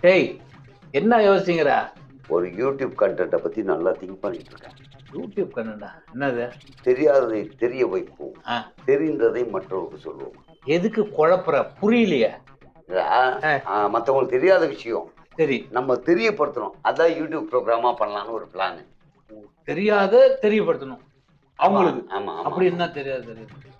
டேய் என்ன யோசிச்சுங்கிற ஒரு யூடியூப் கண்டென்ட்டை பற்றி நல்லா திங்க் பண்ணிட்டு இருக்கேன் யூடியூப் கண்ணுடா என்னது? தெரியாததை தெரிய வைப்போம். தெரிந்ததை மற்றவருக்கு சொல்லுவோம் எதுக்கு குழப்புற? புரியலையே. மற்றவங்களுக்கு தெரியாத விஷயம். சரி. நம்ம தெரியப்படுத்தணும். அதான் யூடியூப் ப்ரோக்ராமாக பண்ணலான்னு ஒரு பிளான் தெரியாத தெரியப்படுத்தணும். அவங்களுக்கு. ஆமா ஆமா. அப்படி என்ன தெரியாது தெரியாது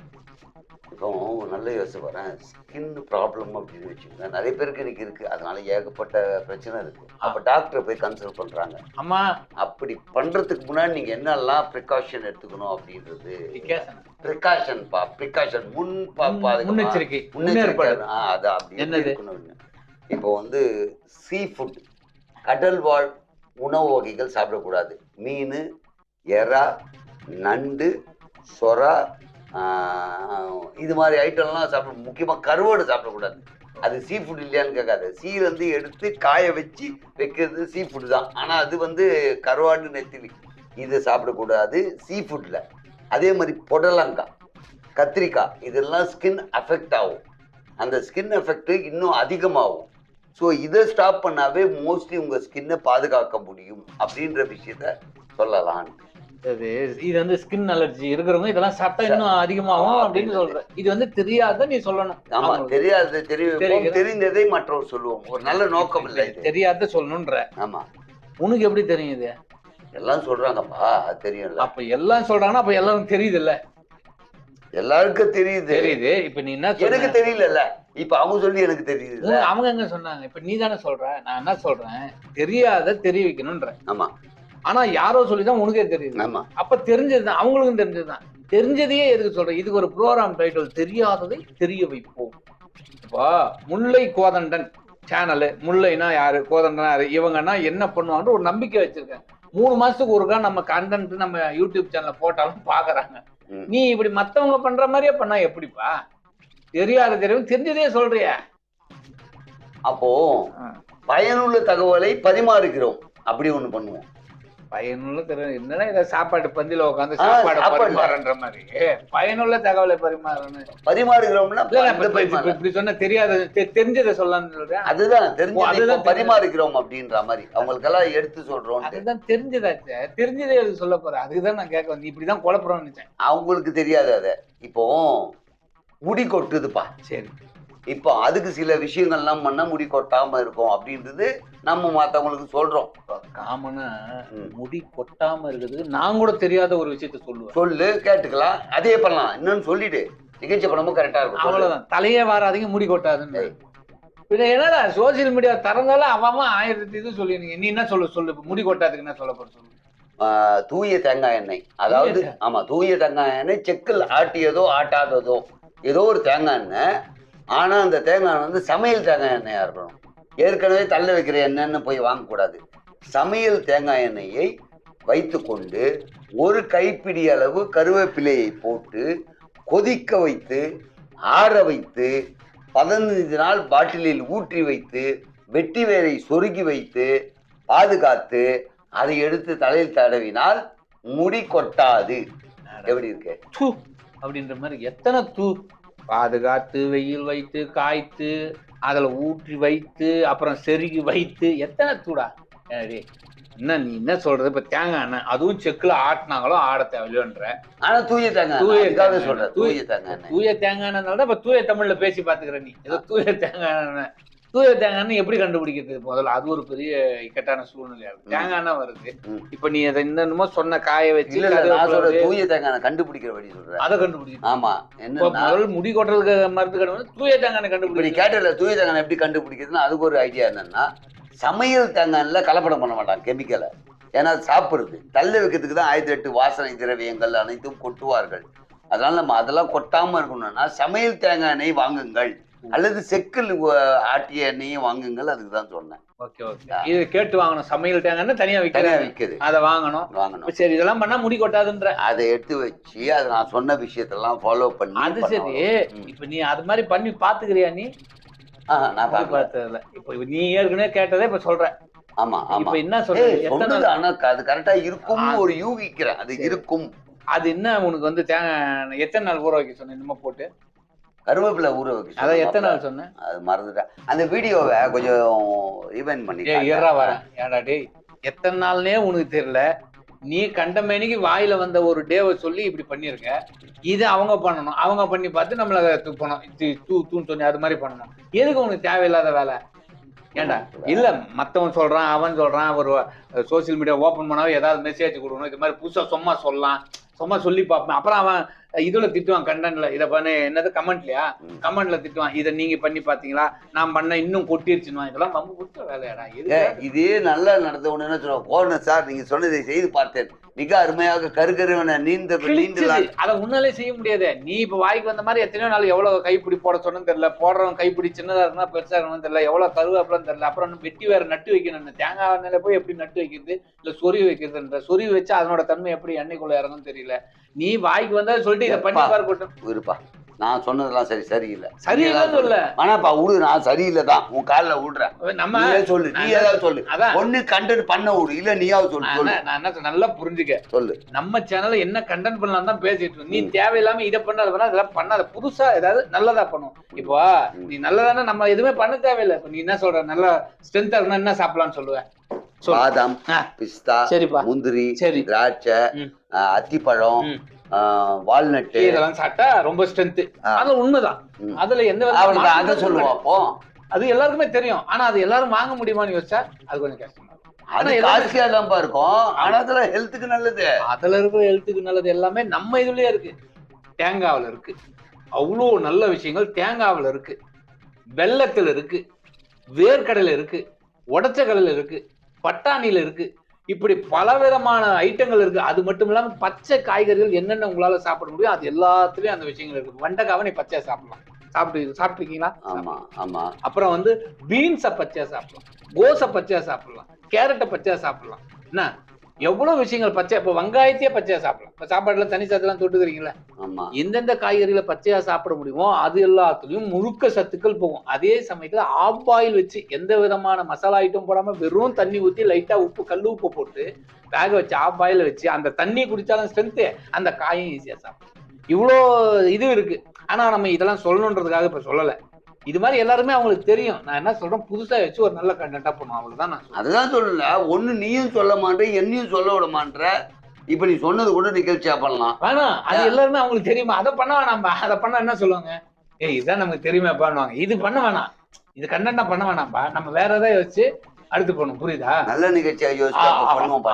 இப்போ ஒரு நல்ல யோசனை வரேன் ஸ்கின் ப்ராப்ளம் அப்படின்னு வச்சுக்கோங்க. நிறைய பேருக்கு இன்னைக்கு இருக்கு. அதனால ஏகப்பட்ட பிரச்சனை இருக்கு. அப்போ டாக்டரை போய் கன்சல்ட் பண்றாங்க. அம்மா அப்படி பண்றதுக்கு முன்னாடி நீங்க என்னெல்லாம் ப்ரிகாஷன் எடுத்துக்கணும் அப்படின்றது? வித்தியாசம். ப்ரிகாஷன் பா ப்ரிகாஷன் முன் பா-. முன்னெச்சரிக்கை. முன்னெச்சரிக்கை. ஆ, அது அப்படி? இருக்கணும்னு. இப்போ வந்து சீ ஃபுட் கடல் வாழ் உணவு வகைகள் சாப்பிடக்கூடாது. மீன் எறா நண்டு சொரா இது மாதிரி ஐட்டம்லாம் சாப்பிட முக்கியமாக கருவாடு சாப்பிடக்கூடாது. அது சீ ஃபுட் இல்லையான்னு கேட்காது. சீலேருந்து வந்து எடுத்து காய வச்சு வைக்கிறது சீ ஃபுட்டு தான். ஆனால் அது வந்து கருவாடு நெத்திலி. இது சாப்பிடக்கூடாது சீ ஃபுட்டில் அதே மாதிரி புடலங்காய் கத்திரிக்காய் இதெல்லாம் ஸ்கின் அஃபெக்ட் ஆகும். அந்த ஸ்கின் எஃபெக்ட் இன்னும் அதிகமாகும். ஸோ இதை ஸ்டாப் பண்ணாவே மோஸ்ட்லி உங்கள் ஸ்கின்னை பாதுகாக்க முடியும் அப்படின்ற விஷயத்த சொல்லலாம் அது இது வந்து ஸ்கின் அலர்ஜி இருக்கிறவங்க இதெல்லாம் சாப்பிட்டா இன்னும் அதிகமாகும் அப்படின்னு அப்படின்னு சொல்ற இது வந்து தெரியாத நீ சொல்லணும். ஆமா. தெரியாது தெரியும். தெரிந்ததை மற்றவர் சொல்லுவோம். ஒரு நல்ல நோக்கம் இல்லை இது. தெரியாத சொல்லணும்ன்ற ஆமா. உனக்கு எப்படி தெரியும் இது? எல்லாம் சொல்றாங்கப்பா. தெரியும்ல. அப்ப எல்லாம் சொல்றாங்கன்னா அப்ப எல்லாரும் தெரியுது இல்ல எல்லாருக்கும் தெரியுது. தெரியுது. இப்ப நீ என்ன எனக்கு தெரியலல்ல. இப்ப அவங்க சொல்லி எனக்கு தெரியுது அவங்க எங்க சொன்னாங்க? இப்ப நீ தானே சொல்ற. நான் என்ன சொல்றேன்? தெரியாத தெரிய வைக்கணும்ன்ற. ஆமா. ஆனா யாரோ சொல்லிதான் உனக்கே தெரியுது. ஆமா. அப்ப தெரிஞ்சதுதான் அவங்களுக்கும் தெரிஞ்சதுதான். தெரிஞ்சதையே எதுக்கு சொல்றேன் இதுக்கு ஒரு ப்ரோக்ராம் டைட்டில் தெரியாததை தெரிய வைப்போம். இப்போ முல்லை கோதண்டன் சேனலு முல்லைனா யாரு? கோதண்டன் யாரு? இவங்கன்னா என்ன பண்ணுவாங்கன்னு ஒரு நம்பிக்கை வச்சிருக்கேன் மூணு மாசத்துக்கு ஒருக்கா நம்ம கண்டென்ட் நம்ம யூடியூப் சேனல்ல போட்டாலும் பாக்குறாங்க. நீ இப்படி மத்தவங்க பண்ற மாதிரியே பண்ணா எப்படிப்பா? தெரியாத தெரியும். தெரிஞ்சதே சொல்றிய. அப்போ பயனுள்ள தகவலை பரிமாறுகிறோம். அப்படி ஒண்ணு பண்ணுவோம். பயனுள்ள தெரியும் என்னடா இதை சாப்பாட்டு பந்தில உட்காந்து சாப்பாடு சாப்பாடு. பரிமாறன்ற மாதிரி? பயனுள்ள தகவலை பரிமாறணும் பரிமாறுகிறோம்னா இப்படி சொன்ன தெரியாத. தெரிஞ்சதை சொல்லலாம்னு சொல்றேன் அதுதான் ஓ, தெரிஞ்சது அதுதான் பரிமாறுகிறோம் அப்படின்ற மாதிரி. அவங்களுக்கெல்லாம் எடுத்து சொல்றோம் அதுதான் தெரிஞ்சதாச்சே தெரிஞ்சதே அது சொல்ல போறேன் அதுக்குதான் நான் கேட்க வந்தேன். இப்படிதான் குழப்பறோம்னு நினைச்சேன். அவங்களுக்கு தெரியாது அதை. இப்போ முடி கொட்டுதுப்பா. சரி. இப்போ அதுக்கு சில விஷயங்கள்லாம் பண்ணா முடி கொட்டாம இருக்கும் அப்படின்றது நம்ம மத்தவங்களுக்கு சொல்றோம். காமனா. முடி கொட்டாம இருக்கிறதுக்கு நான் கூட தெரியாத ஒரு விஷயத்த சொல்லுவேன். சொல்லு கேட்டுக்கலாம். அதே பண்ணலாம். இன்னொன்னு சொல்லிடு. நிகழ்ச்சி பண்ணமும் கரெக்டா இருக்கும். சொல்லு. அவ்வளவுதான். தலையே வாராதீங்க முடி கொட்டாதுன்னு. பின்ன என்னடா சோசியல் மீடியா திறந்தாலும் அவன் ஆயிரத்தி இது சொல்லிருந்தீங்க நீ என்ன சொல்ல சொல்லு. முடி கொட்டாதுக்கு என்ன சொல்ல போற சொல்லு. தூய தேங்காய் எண்ணெய். அதாவது ஆமா தூய தேங்காய் எண்ணெய் செக்கில் ஆட்டியதோ ஆட்டாததோ ஏதோ ஒரு தேங்காய் எண்ணெய் ஆனா அந்த தேங்காய் எண்ணெய் வந்து சமையல் தேங்காய் எண்ணெயா இருக்கணும். ஏற்கனவே தள்ள வைக்கிற எண்ணெய்ன்னு போய் வாங்கக்கூடாது. சமையல் தேங்காய் எண்ணெயை வைத்துக்கொண்டு ஒரு கைப்பிடி அளவு கருவேப்பிலையை போட்டு கொதிக்க வைத்து ஆற வைத்து பதினைந்து நாள் பாட்டிலில் ஊற்றி வைத்து வெட்டி வேரை சொருகி வைத்து பாதுகாத்து அதை எடுத்து தலையில் தடவினால் முடி கொட்டாது. எப்படி இருக்கு? தூ! அப்படின்ற மாதிரி எத்தனை தூ! பாதுகாத்து வெயில் வைத்து காய்த்து அதுல ஊற்றி வைத்து அப்புறம் செருகி வைத்து எத்தனை தூடா? என்ன நீ என்ன சொல்றது? இப்ப தேங்காய் எண்ணெய் அதுவும் செக்குல ஆட்டினாங்களோ ஆட தேவையில்லையோன்ற ஆனா தூய தேங்காய் தூய எண்ணெய். தூய தேங்காய் தூய தேங்காய் எண்ணெய் இப்ப தூய தமிழ்ல பேசி பாத்துக்கிற நீ. ஏதோ தூய தேங்காய் எண்ணெய். தூய தேங்காய் எப்படி கண்டுபிடிக்கிறது? முதல்ல அது ஒரு பெரிய இக்கட்டான சூழ்நிலையா இருக்கு தேங்காய் வருது. இப்ப நீ அதை என்னென்னமோ சொன்ன காய வச்சு தூய தேங்காய் கண்டுபிடிக்கிற வழி சொல்றேன். அதை கண்டுபிடிக்கணும் ஆமா என்னன்னா முதல்ல முடி கொட்டுறதுக்கு மருந்து கடை தூய தேங்காய் கண்டுபிடிக்க கேட்டல தூய தேங்காய் எப்படி கண்டுபிடிக்கிறதுன்னா அதுக்கு ஒரு ஐடியா என்னன்னா சமையல் தேங்காய் எண்ணெய்ல கலப்படம் பண்ண மாட்டாங்க கெமிக்கலை ஏன்னா அது சாப்பிடுறது. தள்ள வைக்கிறதுக்கு தான் ஆயிரத்தி எட்டு வாசனை திரவியங்கள் அனைத்தும் கொட்டுவார்கள். அதனால நம்ம அதெல்லாம் கொட்டாம இருக்கணும்னா சமையல் தேங்காய் எண்ணெய் வாங்குங்கள். அல்லது செக்கில் ஆட்டிய எண்ணெயும் வாங்குங்கள் அதுக்கு தான் சொன்னேன். Okay okay. இது கேட்டு வாங்கணும். சமையல் தேங்காய் தனியா விற்கிறேன் விற்குது அதை வாங்கணும். வாங்கணும். சரி இதெல்லாம் பண்ணா முடி கொட்டாதுன்ற. அதை எடுத்து வச்சு அதை நான் சொன்ன விஷயத்தெல்லாம் ஃபாலோ பண்ணி அது சரி. இப்ப நீ அது மாதிரி பண்ணி பாத்துக்கிறியா நீ? நான் முடி பார்க்கல. பார்த்ததுல இப்ப நீ ஏற்கனவே கேட்டதே இப்ப சொல்ற ஆமா ஆமா. என்ன சொல்ற ஏய், எத்தனை சொன்னது ஆனா அது கரெக்டா இருக்கும். ஒரு யூகிக்கிறேன். அது. இருக்கும். அது என்ன உனக்கு வந்து தேங்காய் எத்தனை நாள் ஊற வைக்க சொன்ன? இன்னுமா போட்டு? கருவேப்பிலை ஊற வைக்க சொன்ன எத்தனை. நாள் சொன்னேன்? அது மறந்துட்டேன். அந்த வீடியோவை கொஞ்சம் ரிவைன் பண்ணி. ஏறா வரேன். ஏடா டேய் எத்தனை நாள்னே உனக்கு தெரியல. நீ கண்டமேனிக்கு வாயில வந்த ஒரு டேவை சொல்லி இப்படி பண்ணிருக்க. இது அவங்க பண்ணணும். அவங்க பண்ணி பார்த்து நம்மள துப்பணும் தூ தூன்னு சொல்லி அது மாதிரி பண்ணணும். எதுக்கு உனக்கு தேவையில்லாத வேலை? ஏண்டா இல்ல மத்தவன் சொல்றான் அவன் சொல்றான் ஒரு சோசியல் மீடியா ஓபன் பண்ணாவே ஏதாவது மெசேஜ் கொடுக்கணும். இது மாதிரி புதுசா சும்மா சொல்லலாம். சும்மா சொல்லி பார்ப்பேன். அப்புறம் அவன் இதுல திட்டுவான் கண்டன்ல இதை பண்ணு. என்னது? கமெண்ட்லயா. கமெண்ட்ல திட்டுவான். இதை நீங்க பண்ணி பாத்தீங்களா நான் பண்ண இன்னும் கொட்டிருச்சுன்னு இதெல்லாம் ரொம்ப புத்த வேலையாடா. எதுக்கு? இதே நல்லா நடந்த உடனே என்ன சொல்லுவோம் கோரணம் சார் நீங்க சொன்னதை செய்து பார்த்தேன். மிக அருமையாக கருக்கருவன நீந்த நீந்தலாம் அதை உன்னாலே செய்ய முடியாது. நீ இப்ப வாய்க்கு வந்த மாதிரி எத்தனையோ நாள் எவ்வளவு கைப்பிடி போட சொன்னு தெரியல. போடுறவன் கைப்பிடி சின்னதா இருந்தா பெருசா இருக்கணும் தெரியல. எவ்வளவு கருவேப்பிலன்னு தெரியல. அப்புறம் வெட்டி வேற நட்டு வைக்கணும் தேங்காய் நிலை போய் எப்படி நட்டு வைக்கிறது? இல்ல சொருவி வைக்கிறதுன்ற. சொருவி வச்சா அதனோட தன்மை எப்படி எண்ணெய்க்குள்ள இறங்கும் தெரியல. நீ வாய்க்கு வந்தா சொல்லிட்டு இதை பண்ணி? பாரு போட்டு. இருப்பா நான் சொன்னதெல்லாம் சரி சரியில்லை. சரியில்லைன்னு சொல்ல. ஆனாப்பா விடு நான் சரியில்லை தான். உன் காலில் விடுறேன். நம்ம சொல்லு நீ ஏதாவது சொல்லு. அதான். ஒண்ணு கண்டென்ட் பண்ண விடு இல்ல நீயாவது சொல்லு சொல்லு. நான் என்ன நல்லா புரிஞ்சுக்க. சொல்லு. நம்ம சேனல்ல என்ன கண்டென்ட் பண்ணலாம் தான் பேசிட்டு. நீ. தேவையில்லாம இதை பண்ணாத பண்ணா அதெல்லாம் பண்ணாத. புதுசா ஏதாவது நல்லதா பண்ணும் இப்போ. நீ நல்லதானே நம்ம எதுவுமே பண்ண தேவையில்லை. இப்போ நீ என்ன சொல்ற? நல்லா ஸ்ட்ரென்த்தா இருந்தா என்ன சாப்பிடலாம்னு சொல்லுவேன் சொல்லு. பாதாம். பிஸ்தா முந்திரி சரி. திராட்சை அத்திப்பழம் வால்நட்டு. இதெல்லாம் சாப்பிட்டா ரொம்ப ஸ்ட்ரென்த். அது உண்மைதான். அதுல எந்த அதை சொல்லுவோம். அப்போ. அது எல்லாருக்குமே தெரியும். ஆனா அது எல்லாரும் வாங்க முடியுமான்னு யோசிச்சா அது கொஞ்சம் கஷ்டமா. அது காஸ்ட்லியா தான்ப்பா இருக்கும். ஆனா அதுல ஹெல்த்துக்கு நல்லது. அதுல இருக்கிற ஹெல்த்துக்கு நல்லது எல்லாமே நம்ம இதுலயே இருக்கு. தேங்காவுல இருக்கு. அவ்வளோ நல்ல விஷயங்கள் தேங்காவுல இருக்கு. வெள்ளத்துல இருக்கு. வேர்க்கடலை இருக்கு. உடச்ச கடலை இருக்கு. பட்டாணியில இருக்கு. இப்படி பல விதமான ஐட்டங்கள் இருக்கு. அது மட்டும் இல்லாம பச்சை காய்கறிகள் என்னென்ன உங்களால சாப்பிட முடியும் அது எல்லாத்துலயும் அந்த விஷயங்கள் இருக்கு. வெண்டைக்காவை நீ பச்சையா சாப்பிடலாம். சாப்பிட்டு சாப்பிட்டுருக்கீங்களா? ஆமா ஆமா. அப்புறம் வந்து பீன்ஸை பச்சையா சாப்பிடலாம். கோஸை பச்சையா சாப்பிடலாம். கேரட்டை பச்சையா சாப்பிடலாம். என்ன? எவ்வளவு விஷயங்கள் பச்சை இப்போ வெங்காயத்தையே பச்சையா சாப்பிடலாம். இப்போ சாப்பாடுல தனி சத்துலாம் தொட்டுக்கிறீங்களா ஆமா. எந்தெந்த காய்கறிகளை பச்சையா சாப்பிட முடியுமோ அது எல்லாத்துலயும் முழுக்க சத்துக்கள் போகும். அதே சமயத்துல ஆஃப் பாயில் வச்சு எந்த விதமான மசாலா ஐட்டம் போடாம வெறும் தண்ணி ஊத்தி லைட்டா உப்பு கல் உப்பு போட்டு வேக வச்சு ஆஃப் பாயில் வச்சு அந்த தண்ணி குடிச்சாலும் ஸ்ட்ரென்த்து அந்த காயும் ஈஸியா சாப்பிடும் இவ்வளோ இது இருக்கு. ஆனா நம்ம இதெல்லாம் சொல்லணுன்றதுக்காக இப்ப சொல்லல. இது மாதிரி எல்லாருமே அவங்களுக்கு தெரியும். நான் என்ன சொல்றேன்? புதுசா வச்சு ஒரு நல்ல கண்டென்ட்டா பண்ணுவோம் அவ்வளவுதான் நான் அதுதான் சொல்லல. ஒண்ணு நீயும் சொல்ல மாட்டே என்னையும் சொல்ல விட மாட்ற இப்ப நீ சொன்னது கூட நிகழ்ச்சியா பண்ணலாம். வேணாம் அது? எல்லாருமே அவங்களுக்கு தெரியுமா? அதை பண்ண வேணாம்பா அதை பண்ணா என்ன சொல்லுவாங்க? ஏய் இதான் நமக்கு தெரியுமே பண்ணுவாங்க இது பண்ண வேணாம். இது கண்டென்ட்டா பண்ண வேணாம்பா நம்ம வேற ஏதாவது வச்சு அடுத்து பண்ணும் புரியுதா? நல்ல நிகழ்ச்சியா யோசிச்சு ஆ.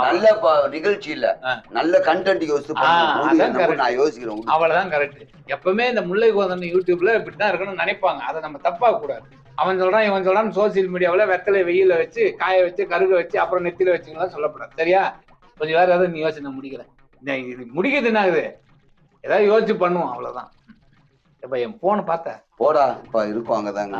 நல்ல நிகழ்ச்சி இல்ல. நல்ல கண்டென்ட் யோசிச்சு பண்ணுவோம். நான் யோசிக்கிறேன். அவ்வளவுதான் கரெக்ட் எப்பவுமே இந்த முல்லை கோதன் யூடியூப்ல இப்படிதான் இருக்கணும்னு நினைப்பாங்க. அதை நம்ம தப்பா கூடாது. அவன் சொல்றான் இவன் சொல்றான் சோசியல் மீடியாவுல வெத்தலை வெயில வச்சு காய வச்சு கருக வச்சு அப்புறம் நெத்தில வச்சுக்கலாம் சொல்லக்கூடாது சரியா? கொஞ்சம் வேற ஏதாவது நீ யோசனை இது முடிக்கிறது என்ன ஆகுது? ஏதாவது யோசிச்சு பண்ணுவோம் அவ்வளவுதான். இப்ப என் போன் பார்த்த. போடா இப்ப இருக்கும் அங்கதாங்க.